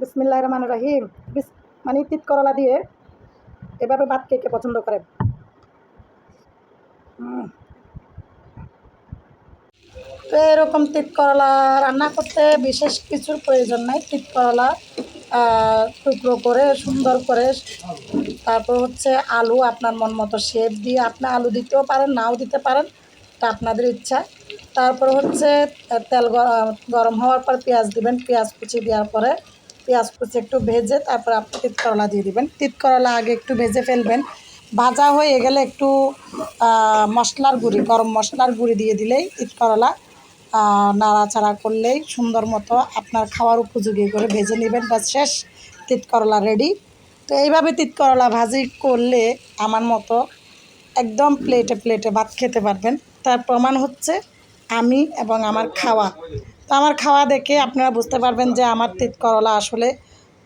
বিসমিল্লাহ রহমান রহিম বিস মানে তিত করলা দিয়ে এভাবে ভাত কে কে পছন্দ উম। তো এরকম তিত করলা রান্না করতে বিশেষ কিছুর প্রয়োজন নাই। তিত করলা টুকরো করে, সুন্দর করে, তারপর হচ্ছে আলু আপনার মন মতো শেপ দিয়ে আপনি আলু দিতেও পারেন, নাও দিতে পারেন তা আপনাদের ইচ্ছা। তারপর হচ্ছে তেল গরম হওয়ার পর পেঁয়াজ দিবেন, পেঁয়াজ কুচি দেওয়ার পরে পেঁয়াজ কুচি একটু ভেজে তারপর আপনি তিত করলা দিয়ে দিবেন। তিত করলা আগে একটু ভেজে ফেলবেন। ভাজা হয়ে গেলে একটু মশলার গুঁড়ি, গরম মশলার গুঁড়ি দিয়ে দিলেই তিত করলা নাড়াচাড়া করলেই সুন্দর মতো আপনার খাওয়ার উপযোগী করে ভেজে নেবেন। বা শেষ। তিত করলা রেডি তো এইভাবে তিত করলা ভাজি করলে আমার মতো একদম প্লেটে প্লেটে ভাত খেতে পারবেন। তার প্রমাণ হচ্ছে আমি এবং আমার খাওয়া। তো আমার খাওয়া দেখে আপনারা বুঝতে পারবেন যে আমার তিত করলা আসলে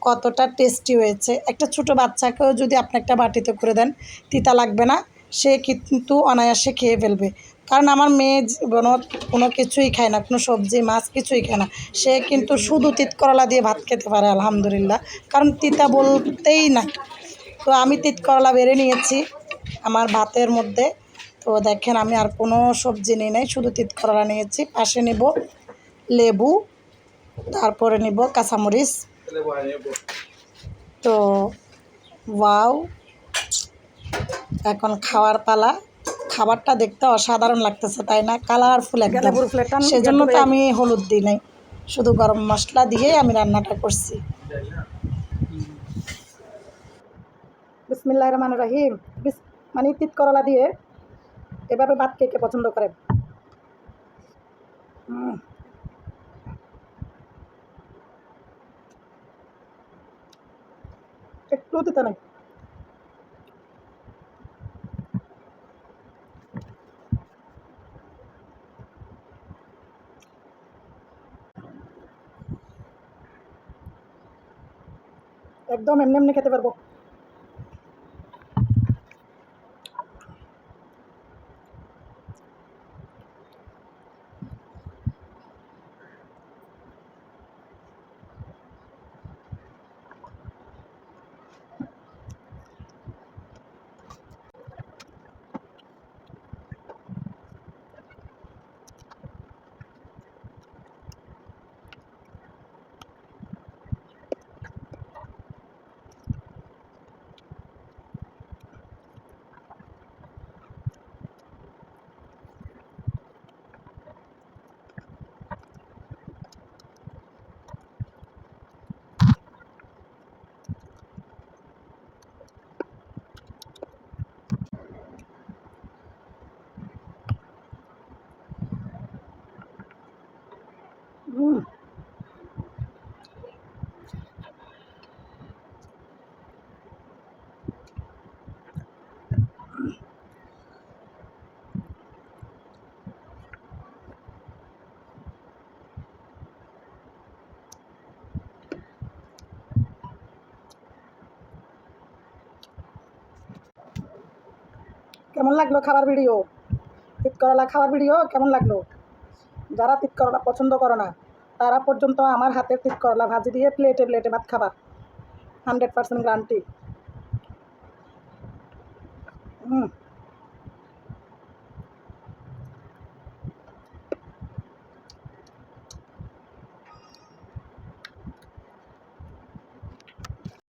কতটা টেস্টি হয়েছে। একটা ছোটো বাচ্চাকেও যদি আপনি একটা বাটিতে করে দেন, তিতা লাগবে না, সে কিন্তু অনায়াসে খেয়ে ফেলবে। কারণ আমার মেয়ে কোনো কোনো কিছুই খায় না, কোনো সবজি, মাছ কিছুই খায় না। সে কিন্তু শুধু তিত করলা দিয়ে ভাত খেতে পারে, আলহামদুলিল্লাহ। কারণ তিতা বলতেই না। তো আমি তিত করলা বেড়ে নিয়েছি আমার ভাতের মধ্যে। তো দেখেন আমি আর কোনো সবজি নিই, নাই, শুধু তিত করলা নিয়েছি। পাশে নিব লেবু তারপরে নিব কাঁচামরিচ। তো ওয়াও এখন খাওয়ার পালা। খাবারটা দেখতে অসাধারণ লাগতেছে তাই না? কালারফুল একদম। সেজন্য তো আমি হলুদ দিই নাই। শুধু গরম মশলা দিয়েই আমি রান্নাটা করছি। বিসমিল্লাহ রহমান রহিম। মানে তিত করলা দিয়ে এভাবে ভাত কে কে পছন্দ করেন উম। একটু দিতে নাই একদম এমনি এমনি খেতে পারব হুম কেমন লাগল খাবার ভিডিও? তিত করলা খাবার ভিডিও কেমন লাগল? যারা তিত করলা পছন্দ করো না, তারা পর্যন্ত আমার হাতের তিত করলা ভাজি দিয়ে প্লেটে প্লেটে ভাত খাবার হান্ড্রেড পার্সেন্ট গ্যারান্টি হুম